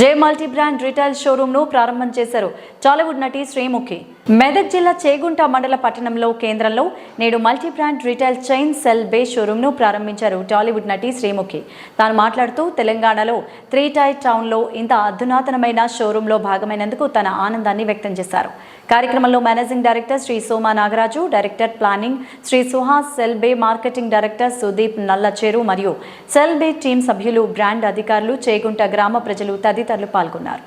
జే multi brand retail షోరూమ్ను ప్రారంభం చేశారు. టాలీవుడ్ నటి శ్రీముఖి. మెదక్ జిల్లా చేగుంట మండల పట్టణంలో కేంద్రంలో నేడు multi brand retail chain Cell Bay షోరూంను ప్రారంభించారు టాలీవుడ్ నటి శ్రీముఖి. తాను మాట్లాడుతూ తెలంగాణలో త్రీ టై టౌన్లో ఇంత అధునాతనమైన షోరూంలో భాగమైనందుకు తన ఆనందాన్ని వ్యక్తం చేశారు. కార్యక్రమంలో managing director Shri Soma Nagaraju director planning Shri Suhas Cell Bay marketing director Sudeep Nallacheru మరియు సెల్ బే టీం సభ్యులు బ్రాండ్ అధికారులు చేగుంట గ్రామ ప్రజలు తదితరులు పాల్గొన్నారు.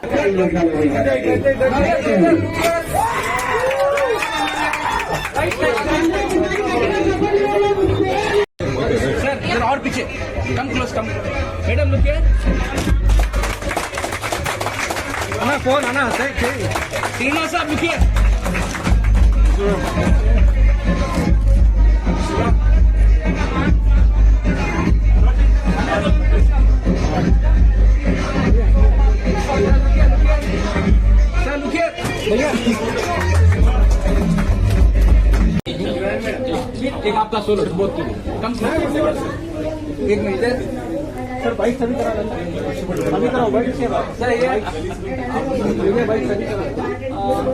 फ़ोन आना है तीनों साहब लिखिए एक आपका सोलो बहुत कम। एक minute. Sir bike sir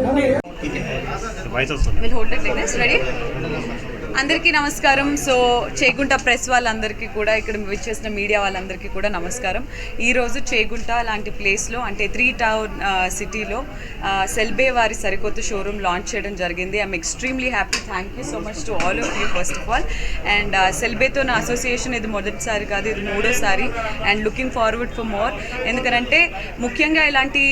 bike ready అందరికీ నమస్కారం. సో చేగుంట ప్రెస్ వాళ్ళందరికీ కూడా ఇక్కడ విచ్చేసిన మీడియా వాళ్ళందరికీ కూడా నమస్కారం. ఈరోజు చేగుంట లాంటి ప్లేస్లో అంటే త్రీ టౌన్ సిటీలో సెల్బే వారి సరికొత్త షోరూమ్ లాంచ్ చేయడం జరిగింది. I'm extremely happy thank you so much to all of you first of all and సెల్బేతో నా అసోసియేషన్ ఇది మొదటిసారి కాదు ఇది మూడోసారి. And looking forward for more ఎందుకనంటే ముఖ్యంగా ఇలాంటి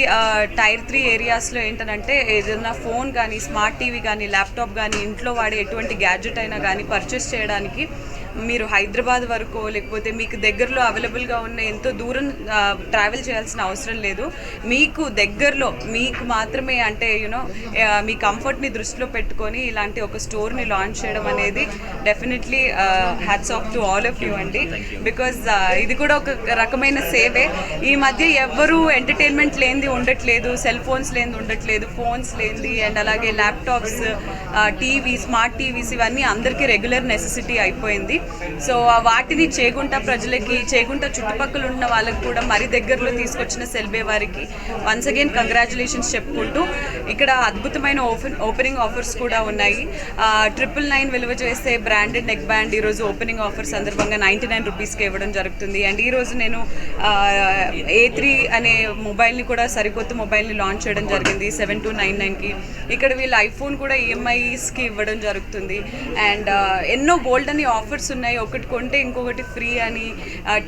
టైర్ త్రీ ఏరియాస్లో ఏంటంటే ఏదైనా ఫోన్ ఫోన్ కానీ స్మార్ట్ టీవీ కానీ ల్యాప్టాప్ కానీ ఇంట్లో వాడే ఎటువంటి గ్యాడ్జెట్ అయినా కానీ పర్చేస్ చేయడానికి మీరు హైదరాబాద్ వరకు లేకపోతే మీకు దగ్గరలో అవైలబుల్గా ఉన్న ఎంతో దూరం ట్రావెల్ చేయాల్సిన అవసరం లేదు. మీకు దగ్గరలో మీకు మాత్రమే అంటే యూనో మీ కంఫర్ట్ని దృష్టిలో పెట్టుకొని ఇలాంటి ఒక స్టోర్ని లాంచ్ చేయడం అనేది definitely hats off to all of you అండి. బికాజ్ ఇది కూడా ఒక రకమైన సేవే. ఈ మధ్య ఎవ్వరూ ఎంటర్టైన్మెంట్ లేనిది ఉండట్లేదు సెల్ ఫోన్స్ లేనిది ఉండట్లేదు ఫోన్స్ లేనిది అండ్ అలాగే ల్యాప్టాప్స్ టీవీ స్మార్ట్ టీవీస్ ఇవన్నీ అందరికీ రెగ్యులర్ నెసెసిటీ అయిపోయింది. సో వాటిని చేగుంట ప్రజలకి చేగుంట చుట్టుపక్కల ఉన్న వాళ్ళకి కూడా మరి దగ్గరలో తీసుకొచ్చిన సెల్బే వారికి వన్స్ అగైన్ కంగ్రాచులేషన్స్ చెప్పుకుంటూ ఇక్కడ అద్భుతమైన ఓపెన్ ఓపెనింగ్ ఆఫర్స్ కూడా ఉన్నాయి. ట్రిపుల్ నైన్ విలువ చేసే బ్రాండెడ్ నెక్ బ్యాండ్ ఈరోజు ఓపెనింగ్ ఆఫర్ సందర్భంగా నైంటీ నైన్ రూపీస్కి ఇవ్వడం జరుగుతుంది. అండ్ ఈరోజు నేను ఏ త్రీ అనే మొబైల్ని కూడా సరికొత్త మొబైల్ని లాంచ్ చేయడం జరిగింది సెవెన్ టూ నైన్ నైన్కి ఇక్కడ వీళ్ళు ఐఫోన్ కూడా ఈఎంఐస్కి ఇవ్వడం జరుగుతుంది. అండ్ ఎన్నో గోల్డ్ అని ఆఫర్స్ ఉన్నాయి ఒకటి కొంటే ఇంకొకటి ఫ్రీ అని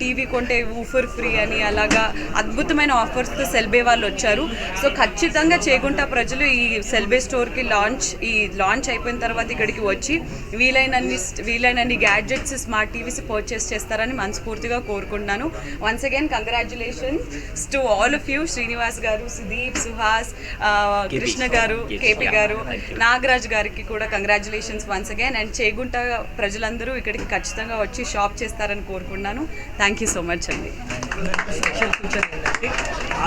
టీవీ కొంటే ఊఫర్ ఫ్రీ అని అలాగా అద్భుతమైన ఆఫర్స్తో సెల్బే వాళ్ళు వచ్చారు. సో ఖచ్చితంగా చేకుంటా ప్రజలు ఈ సెల్బే స్టోర్కి లాంచ్ ఈ లాంచ్ అయిపోయిన తర్వాత ఇక్కడికి వచ్చి వీలైనన్ని వీలైనన్ని గ్యాడ్జెట్స్ స్మార్ట్ టీవీస్ పర్చేస్ చేస్తారని మనస్ఫూర్తిగా కోరుకుంటున్నాను. Once again congratulations to all of you Srinivas గారు సుదీప్ సుహాస్ కృష్ణ గారు కేపీ గారు నాగరాజ్ గారికి కూడా congratulations once again and Chegunta ప్రజలందరూ ఇక్కడికి ఖచ్చితంగా వచ్చి షాప్ చేస్తారని కోరుకున్నాను థ్యాంక్ యూ సో మచ్ అండి.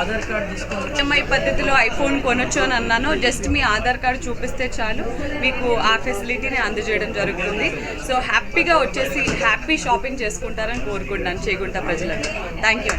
ఆధార్ కార్డ్ ఈఎంఐ పద్ధతిలో ఐఫోన్ కొనొచ్చు అని అన్నాను. జస్ట్ మీ ఆధార్ కార్డు చూపిస్తే చాలు. మీకు ఆ ఫెసిలిటీని అందజేయడం జరుగుతుంది. సో హ్యాపీగా వచ్చేసి హ్యాపీ షాపింగ్ చేసుకుంటారని కోరుకుంటున్నాను. చేగుంట ప్రజలకు థ్యాంక్ యూ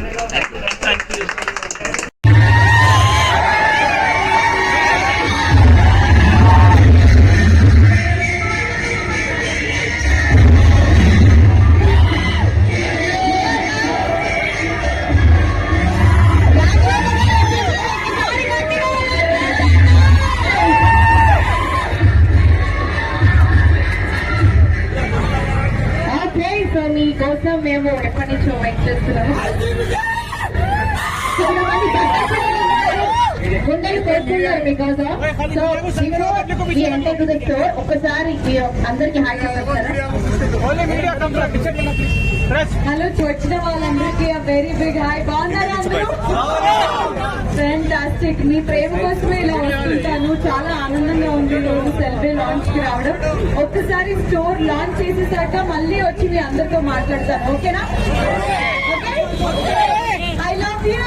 మేము ఎప్పటి నుంచో వెయిట్ చేస్తున్నాము చాలా మంది గుండెలు కోరుతున్నారు మీకోసం so before we enter to the store ఒక్కసారి మీరు అందరికి హాయ్ హలో వచ్చిన వాళ్ళందరికీ వెరీ బిగ్ హాయ్ బాగున్నారా ఫ్యాంటాస్టిక్ మీ ప్రేమ కోసమే ఇలా వస్తుంటాను. చాలా ఆనందంగా ఉంది రోజు సెల్ఫీ లాంచ్కి రావడం. ఒక్కసారి స్టోర్ లాంచ్ చేసేసాక మళ్ళీ వచ్చి మీ అందరితో మాట్లాడతాను. ఓకేనా? I love you